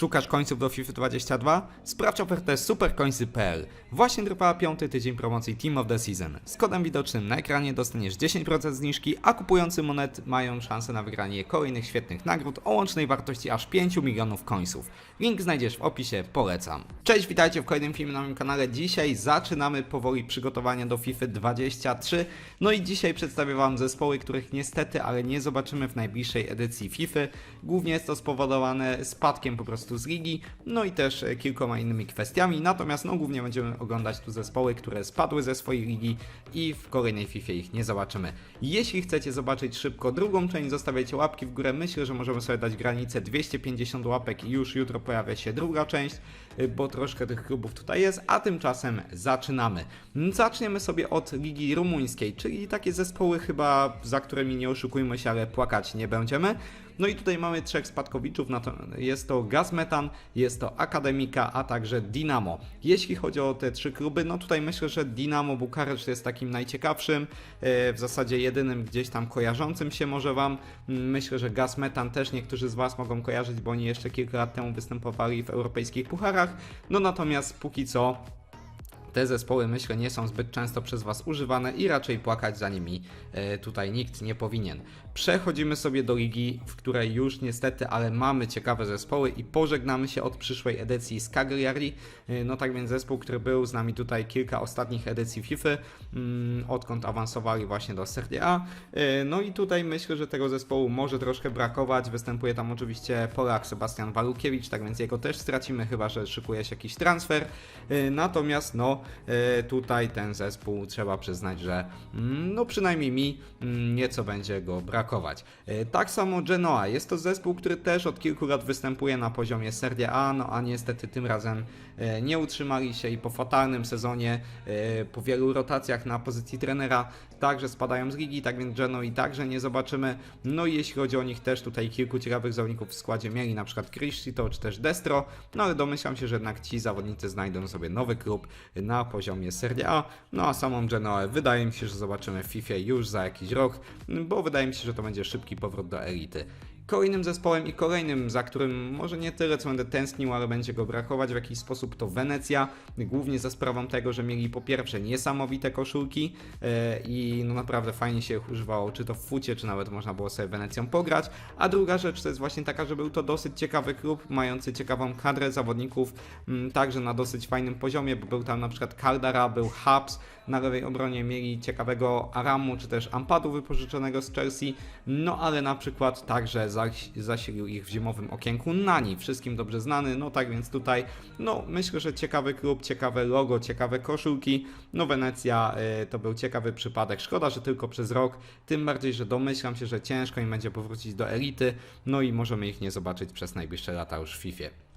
Szukasz końców do FIFA 22? Sprawdź ofertę supercoinsy.pl. Właśnie trwa piąty tydzień promocji Team of the Season. Z kodem widocznym na ekranie dostaniesz 10% zniżki, a kupujący monet mają szansę na wygranie kolejnych świetnych nagród o łącznej wartości aż 5 milionów końców. Link znajdziesz w opisie, polecam. Cześć, witajcie w kolejnym filmie na moim kanale. Dzisiaj zaczynamy powoli przygotowania do FIFA 23. No i dzisiaj przedstawię Wam zespoły, których niestety, ale nie zobaczymy w najbliższej edycji FIFA. Głównie jest to spowodowane spadkiem po prostu z ligi, no i też kilkoma innymi kwestiami. Natomiast no głównie będziemy oglądać tu zespoły, które spadły ze swojej ligi i w kolejnej FIFA ich nie zobaczymy. Jeśli chcecie zobaczyć szybko drugą część, zostawiajcie łapki w górę. Myślę, że możemy sobie dać granicę 250 łapek i już jutro pojawia się druga część, bo troszkę tych klubów tutaj jest, a tymczasem zaczynamy. Zaczniemy sobie od Ligi Rumuńskiej, czyli takie zespoły chyba, za którymi nie oszukujmy się, ale płakać nie będziemy. No i tutaj mamy trzech spadkowiczów, jest to Gazmetan, jest to Akademika, a także Dinamo. Jeśli chodzi o te trzy kluby, no tutaj myślę, że Dinamo Bukareszt jest takim najciekawszym, e, w zasadzie jedynym gdzieś tam kojarzącym się może Wam. Myślę, że Gazmetan też niektórzy z Was mogą kojarzyć, bo oni jeszcze kilka lat temu występowali w europejskich pucharach. No natomiast póki co te zespoły myślę nie są zbyt często przez Was używane i raczej płakać za nimi e, tutaj nikt nie powinien. Przechodzimy sobie do ligi, w której już niestety, ale mamy ciekawe zespoły i pożegnamy się od przyszłej edycji z Cagliari. E, No tak więc zespół, który był z nami tutaj kilka ostatnich edycji FIFA, mm, odkąd awansowali właśnie do Serie A. E, No i tutaj myślę, że tego zespołu może troszkę brakować. Występuje tam oczywiście Polak Sebastian Walukiewicz, tak więc jego też stracimy, chyba że szykuje się jakiś transfer. Natomiast no e, tutaj ten zespół trzeba przyznać, że mm, no przynajmniej mi mm, nieco będzie go brakować. E, Tak samo Genoa, jest to zespół, który też od kilku lat występuje na poziomie Serie A, no a niestety tym razem e, nie utrzymali się i po fatalnym sezonie, po wielu rotacjach na pozycji trenera, także spadają z ligi, tak więc Genoi także nie zobaczymy. No i jeśli chodzi o nich też tutaj kilku ciekawych zawodników w składzie mieli, na przykład Cristito czy też Destro, no ale domyślam się, że jednak ci zawodnicy znajdą sobie nowy klub na poziomie Serie A, no a samą Genoę wydaje mi się, że zobaczymy w FIFA już za jakiś rok, bo wydaje mi się, że to będzie szybki powrót do elity. Kolejnym zespołem i kolejnym, za którym może nie tyle co będę tęsknił, ale będzie go brakować w jakiś sposób, to Wenecja. Głównie za sprawą tego, że mieli po pierwsze niesamowite koszulki e, i no naprawdę fajnie się ich używało, czy to w fucie, czy nawet można było sobie Wenecją pograć. A druga rzecz to jest właśnie taka, że był to dosyć ciekawy klub, mający ciekawą kadrę zawodników, także na dosyć fajnym poziomie, bo był tam na przykład Caldara, był Hubs, na lewej obronie mieli ciekawego Aramu, czy też Ampadu wypożyczonego z Chelsea, no ale na przykład także zasilił ich w zimowym okienku Nani, wszystkim dobrze znany, no tak więc tutaj, no myślę, że ciekawy klub, ciekawe logo, ciekawe koszulki, no Wenecja y, to był ciekawy przypadek, szkoda, że tylko przez rok, tym bardziej, że domyślam się, że ciężko im będzie powrócić do elity, no i możemy ich nie zobaczyć przez najbliższe lata już w FIFA.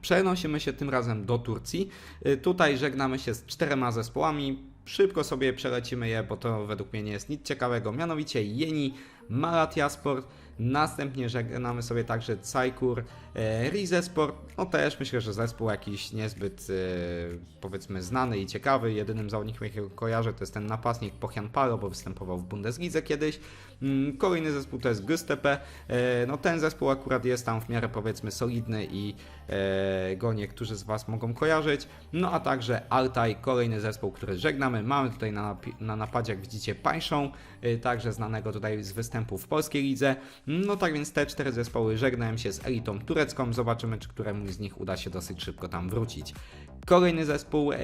Przenosimy się tym razem do Turcji. Y, Tutaj żegnamy się z czterema zespołami. Szybko sobie przelecimy je, bo to według mnie nie jest nic ciekawego. Mianowicie Jeni, Malatyaspor. Następnie żegnamy sobie także Cajkur, e, Rizespor. No też myślę, że zespół jakiś niezbyt e, powiedzmy znany i ciekawy. Jedynym zawodnikiem, jakiego kojarzę, to jest ten napastnik Pochian Palo, bo występował w Bundeslidze kiedyś. Mm, Kolejny zespół to jest Gystepe. E, No ten zespół akurat jest tam w miarę powiedzmy solidny i go niektórzy z Was mogą kojarzyć. No a także Altaj, kolejny zespół, który żegnamy. Mamy tutaj na, na napadzie, jak widzicie, Pańszą, także znanego tutaj z występu w polskiej lidze. No tak więc te cztery zespoły żegnają się z elitą turecką. Zobaczymy, czy któremuś z nich uda się dosyć szybko tam wrócić. Kolejny zespół, e,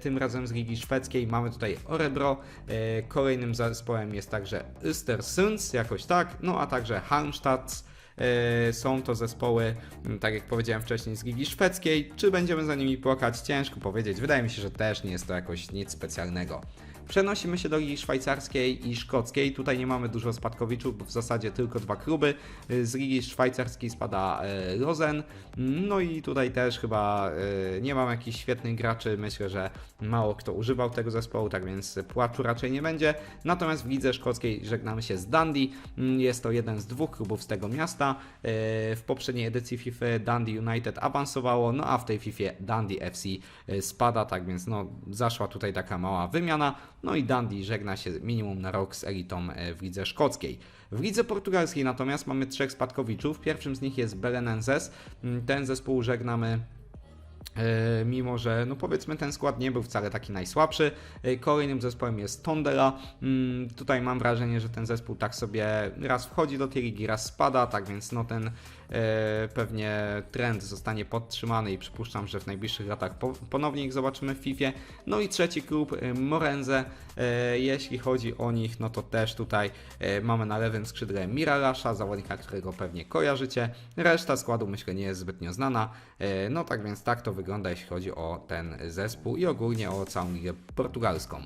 tym razem z Ligi Szwedzkiej, mamy tutaj Orebro. E, kolejnym zespołem jest także Östersunds, jakoś tak, no a także Halmstad. E, Są to zespoły, tak jak powiedziałem wcześniej, z Ligi Szwedzkiej. Czy będziemy za nimi płakać? Ciężko powiedzieć. Wydaje mi się, że też nie jest to jakoś nic specjalnego. Przenosimy się do Ligi Szwajcarskiej i Szkockiej. Tutaj nie mamy dużo spadkowiczów, bo w zasadzie tylko dwa kluby. Z Ligi Szwajcarskiej spada e, Rosen. No i tutaj też chyba e, nie mam jakichś świetnych graczy. Myślę, że mało kto używał tego zespołu, tak więc płaczu raczej nie będzie. Natomiast w Lidze Szkockiej żegnamy się z Dundee. Mm, Jest to jeden z dwóch klubów z tego miasta. E, W poprzedniej edycji FIFA Dundee United awansowało, no a w tej FIFA Dundee FC spada, tak więc no zaszła tutaj taka mała wymiana. No i Dundee żegna się minimum na rok z elitą e, w lidze szkockiej. W lidze portugalskiej natomiast mamy trzech spadkowiczów. Pierwszym z nich jest Belenenses. Mm, Ten zespół żegnamy E, mimo że no powiedzmy ten skład nie był wcale taki najsłabszy. E, Kolejnym zespołem jest Tondela. Mm, Tutaj mam wrażenie, że ten zespół tak sobie raz wchodzi do tej ligi, raz spada, tak więc no ten pewnie trend zostanie podtrzymany i przypuszczam, że w najbliższych latach po, ponownie ich zobaczymy w FIFA. No i trzeci klub e, Morenze. E, Jeśli chodzi o nich, no to też tutaj e, mamy na lewym skrzydle Miralasza, zawodnika, którego pewnie kojarzycie. Reszta składu myślę nie jest zbytnio znana. E, No tak więc tak to wygląda, jeśli chodzi o ten zespół i ogólnie o całą ligę portugalską.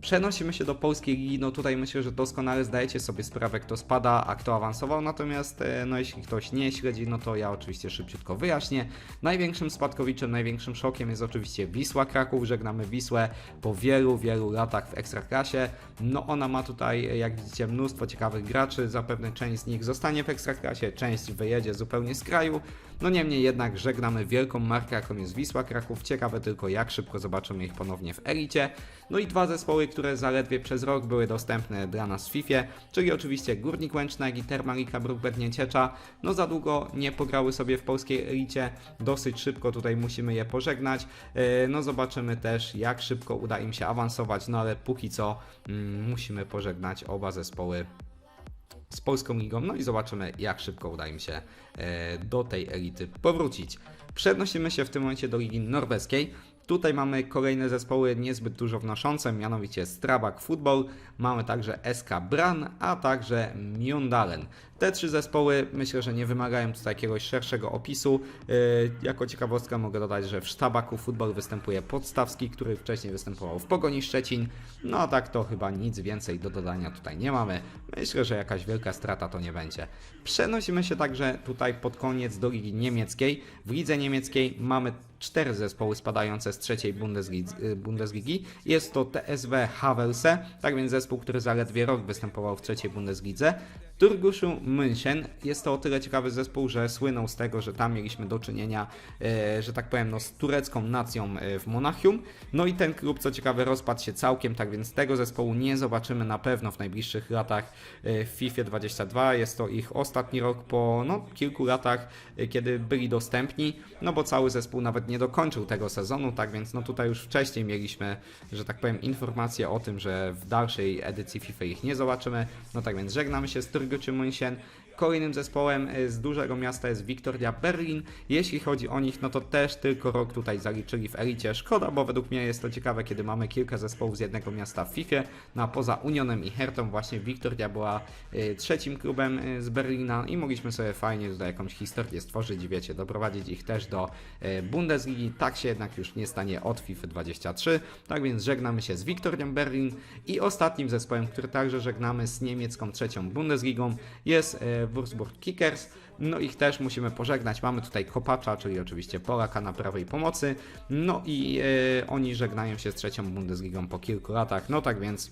Przenosimy się do polskiej ligi, no tutaj myślę, że doskonale zdajecie sobie sprawę, kto spada, a kto awansował, natomiast e, no jeśli ktoś nie śledzi, no to ja oczywiście szybciutko wyjaśnię. Największym spadkowiczem, największym szokiem jest oczywiście Wisła Kraków, żegnamy Wisłę po wielu, wielu latach w Ekstraklasie. No ona ma tutaj, jak widzicie, mnóstwo ciekawych graczy, zapewne część z nich zostanie w Ekstraklasie, część wyjedzie zupełnie z kraju. No niemniej jednak żegnamy wielką markę, jaką jest Wisła Kraków. Ciekawe tylko, jak szybko zobaczymy ich ponownie w elicie. No i dwa zespoły, które zaledwie przez rok były dostępne dla nas w FIFA, czyli oczywiście Górnik Łęczna i Termalika Brukbet Nieciecza. No za długo nie pograły sobie w polskiej elicie, dosyć szybko tutaj musimy je pożegnać. E, No zobaczymy też, jak szybko uda im się awansować, no ale póki co mm, musimy pożegnać oba zespoły z Polską Ligą, no i zobaczymy, jak szybko uda im się e, do tej elity powrócić. Przenosimy się w tym momencie do Ligi Norweskiej. Tutaj mamy kolejne zespoły niezbyt dużo wnoszące, mianowicie Strabag Football, mamy także SK Bran, a także Mjøndalen. Te trzy zespoły myślę, że nie wymagają tutaj jakiegoś szerszego opisu. Yy, Jako ciekawostkę mogę dodać, że w Sztabaku Football występuje Podstawski, który wcześniej występował w Pogoni Szczecin. No a tak to chyba nic więcej do dodania tutaj nie mamy. Myślę, że jakaś wielka strata to nie będzie. Przenosimy się także tutaj pod koniec do Ligi Niemieckiej. W lidze niemieckiej mamy cztery zespoły spadające z trzeciej Bundesligi. y, Bundesligi. Jest to TSW Havelse, tak więc zespół, który zaledwie rok występował w trzeciej Bundeslidze. Turguszu München jest to o tyle ciekawy zespół, że słynął z tego, że tam mieliśmy do czynienia, e, że tak powiem, no, z turecką nacją e, w Monachium. No i ten klub, co ciekawe, rozpadł się całkiem, tak więc tego zespołu nie zobaczymy na pewno w najbliższych latach e, w FIFA 22. Jest to ich ostatni rok po no, kilku latach, kiedy byli dostępni, no bo cały zespół nawet nie dokończył tego sezonu, tak więc no tutaj już wcześniej mieliśmy, że tak powiem, informacje o tym, że w dalszej edycji FIFA ich nie zobaczymy. No tak więc żegnamy się z Turguszu München. Kolejnym zespołem e, z dużego miasta jest Victoria Berlin. Jeśli chodzi o nich, no to też tylko rok tutaj zaliczyli w elicie. Szkoda, bo według mnie jest to ciekawe, kiedy mamy kilka zespołów z jednego miasta w FIFA. No a poza Unionem i Hertą właśnie Victoria była e, trzecim klubem e, z Berlina i mogliśmy sobie fajnie tutaj jakąś historię stworzyć, wiecie, doprowadzić ich też do Bundesligi. Tak się jednak już nie stanie od FIFA 23. Tak więc żegnamy się z Victorią Berlin i ostatnim zespołem, który także żegnamy z niemiecką trzecią Bundesligą jest Würzburg Kickers. No ich też musimy pożegnać. Mamy tutaj Kopacza, czyli oczywiście Polaka na prawej pomocy. No i e, oni żegnają się z trzecią Bundesligą po kilku latach. No tak więc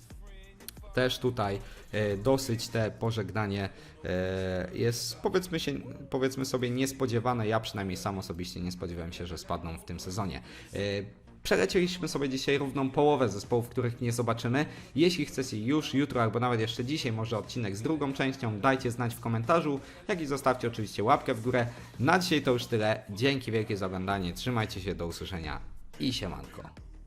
też tutaj e, dosyć te pożegnanie e, jest powiedzmy, się, powiedzmy sobie niespodziewane. Ja przynajmniej sam osobiście nie spodziewałem się, że spadną w tym sezonie. Przelecieliśmy sobie dzisiaj równą połowę zespołów, których nie zobaczymy. Jeśli chcecie już jutro albo nawet jeszcze dzisiaj może odcinek z drugą częścią, dajcie znać w komentarzu, jak i zostawcie oczywiście łapkę w górę. Na dzisiaj to już tyle. Dzięki wielkie za oglądanie, trzymajcie się, do usłyszenia i siemanko.